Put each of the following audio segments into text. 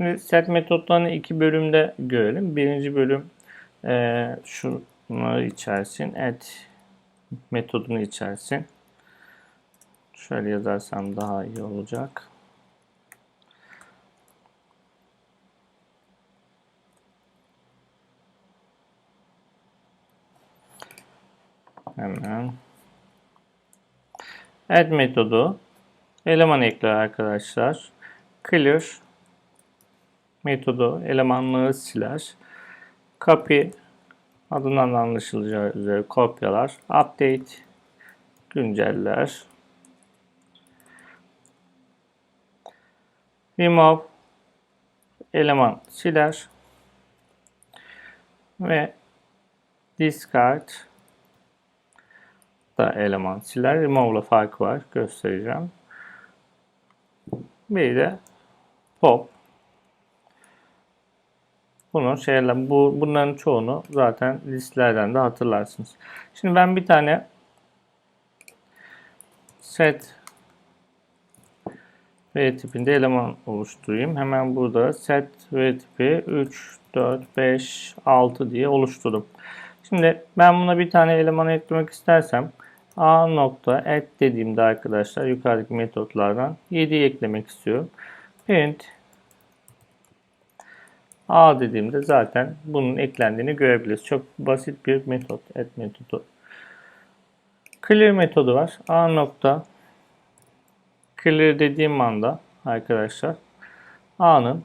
Şimdi set metotlarını iki bölümde görelim. Birinci bölüm e, şunları içersin. Add metodunu içersin. Şöyle yazarsam daha iyi olacak. Hemen. Add metodu eleman ekler arkadaşlar. Clear metodu elemanları siler. Copy adından anlaşılacağı üzere kopyalar. Update günceller. Remove eleman siler. Ve discard da eleman siler. Remove ile farkı var. Göstereceğim. Bir de pop bunun şeyler, bu, bunların çoğunu zaten listelerden de hatırlarsınız. Şimdi ben bir tane set v tipinde eleman oluşturayım. Hemen burada set v tipi 3, 4, 5, 6 diye oluşturdum. Şimdi ben buna bir tane eleman eklemek istersem a nokta add dediğimde arkadaşlar yukarıdaki metotlardan 7 eklemek istiyorum. Print A dediğimde zaten bunun eklendiğini görebiliriz. Çok basit bir metot, add metodu. Clear metodu var. A nokta clear dediğim anda arkadaşlar A'nın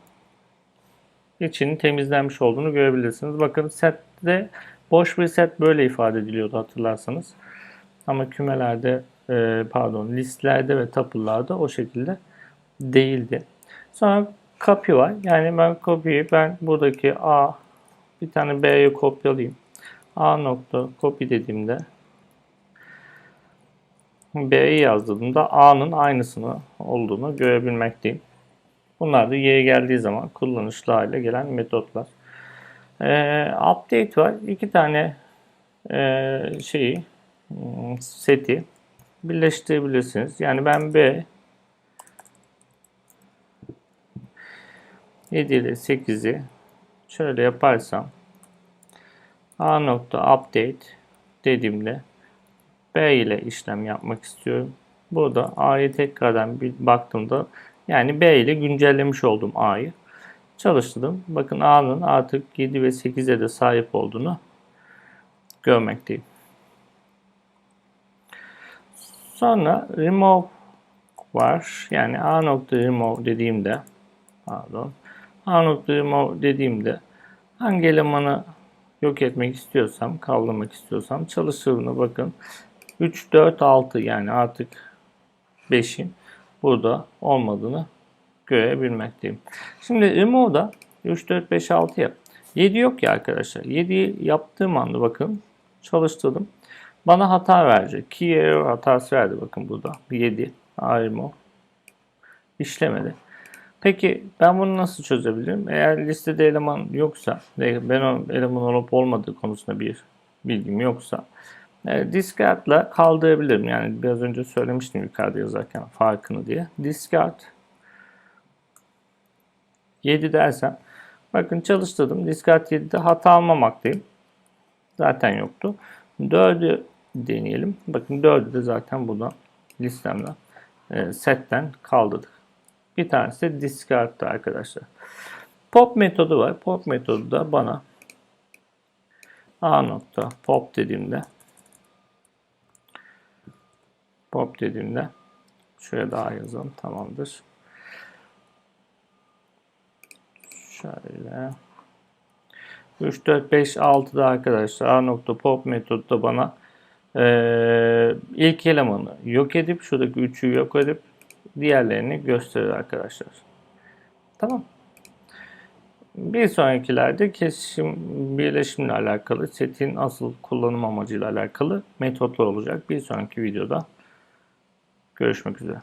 içinin temizlenmiş olduğunu görebilirsiniz. Bakın sette boş bir set böyle ifade ediliyordu hatırlarsanız. Ama kümelerde e, pardon listlerde ve tapıllarda o şekilde değildi. Sonra copy var. Yani ben copy'yi ben buradaki A bir tane B'ye kopyalayayım. A nokta copy dediğimde B'yi yazdığımda A'nın aynısını olduğunu görebilmekteyim. Bunlar da Y'ye geldiği zaman kullanışlı hale gelen metotlar. Ee, update var. İki tane e, şeyi hmm, seti birleştirebilirsiniz. Yani ben B 7 ile 8'i şöyle yaparsam A nokta update dediğimde B ile işlem yapmak istiyorum. Burada A'yı tekrardan bir baktığımda yani B ile güncellemiş oldum A'yı. Çalıştırdım. Bakın A'nın artık 7 ve 8'e de sahip olduğunu görmekteyim. Sonra remove var. Yani A nokta remove dediğimde pardon A nokta remove dediğimde hangi elemanı yok etmek istiyorsam, kaldırmak istiyorsam çalıştığını bakın 3, 4, 6 yani artık 5'in burada olmadığını görebilmekteyim. Şimdi remove'da 3, 4, 5, 6 yap. 7 yok ya arkadaşlar. 7'yi yaptığım anda bakın çalıştırdım. Bana hata verecek. Key error hatası verdi bakın burada. 7. Remove. İşlemedi. Peki ben bunu nasıl çözebilirim? Eğer listede eleman yoksa, ben o eleman olup olmadığı konusunda bir bilgim yoksa e, discard'la kaldırabilirim. Yani biraz önce söylemiştim yukarıda yazarken farkını diye. Discard 7 dersem bakın çalıştırdım. Discard 7'de hata almamaktayım. Zaten yoktu. 4'ü deneyelim. Bakın 4'ü de zaten buradan listemden e, setten kaldırdık. Bir tanesi de discard'da arkadaşlar. Pop metodu var. Pop metodu da bana a nokta pop dediğimde pop dediğimde şöyle daha yazalım tamamdır. Şöyle 3, 4, 5, 6'da arkadaşlar a nokta pop metodu da bana ee, ilk elemanı yok edip şuradaki 3'ü yok edip diğerlerini gösterir arkadaşlar. Tamam. Bir sonrakilerde kesişim birleşimle alakalı setin asıl kullanım amacıyla alakalı metotlar olacak. Bir sonraki videoda görüşmek üzere.